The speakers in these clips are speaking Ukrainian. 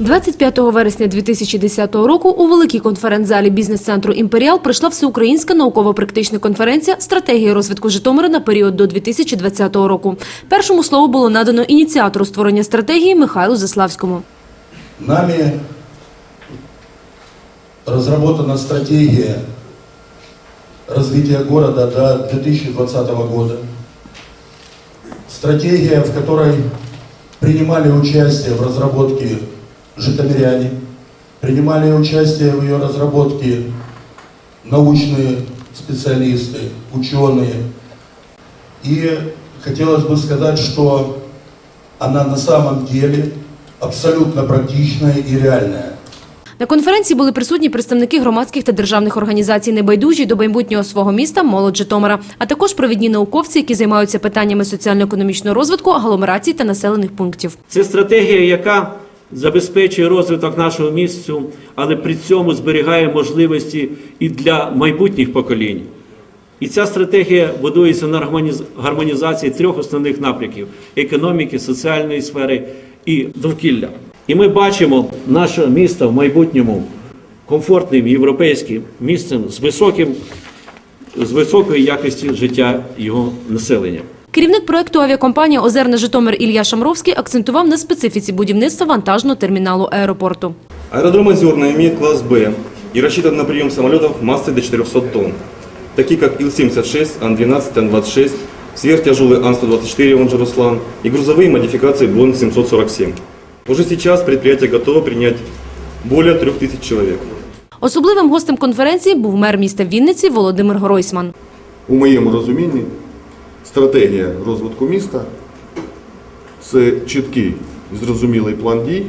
25 вересня 2010 року у великій конференц-залі бізнес-центру Імперіал прийшла всеукраїнська науково-практична конференція «Стратегія розвитку Житомира на період до 2020 року. Першому слово було надано ініціатору створення стратегії Михайлу Заславському. Нами разработана стратегия развития города до 2020 года. Стратегия, в которой принимали участие в разработке житомиряне, принимали участие в ее разработке научные специалисты, ученые. И хотелось бы сказать, что она на самом деле абсолютно практичная и реальная. На конференції були присутні представники громадських та державних організацій небайдужі до майбутнього свого міста молодь Житомира, а також провідні науковці, які займаються питаннями соціально-економічного розвитку, агломерацій та населених пунктів. Це стратегія, яка забезпечує розвиток нашого місцю, але при цьому зберігає можливості і для майбутніх поколінь. І ця стратегія будується на гармонізації трьох основних напрямків економіки, соціальної сфери і довкілля. І ми бачимо наше місто в майбутньому комфортним європейським місцем з високим з високою якістю життя його населення. Керівник проекту авіакомпанії Озерна Житомир Ілля Шамровський акцентував на специфіці будівництва вантажного терміналу аеропорту. Аэродром «Озерный» имеет класс «Б» и рассчитан на прием самолетов массой до 400 тонн, такие как Ил-76, Ан-12, Ан-26, сверхтяжелый Ан-124 он же «Руслан» и грузовые модификации Боинг 747. Уже сейчас предприятие готово принять более 3000 человек. Особливим гостем конференції був мер міста Вінниці Володимир Гройсман. У моєму розумінні стратегія розвитку міста це чіткий і зрозумілий план дій,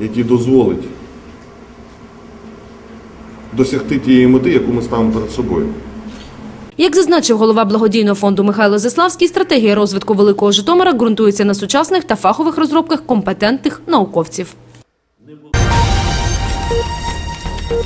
який дозволить досягти тієї мети, яку ми ставимо перед собою. Як зазначив голова благодійного фонду Михайло Заславський, стратегія розвитку Великого Житомира ґрунтується на сучасних та фахових розробках компетентних науковців.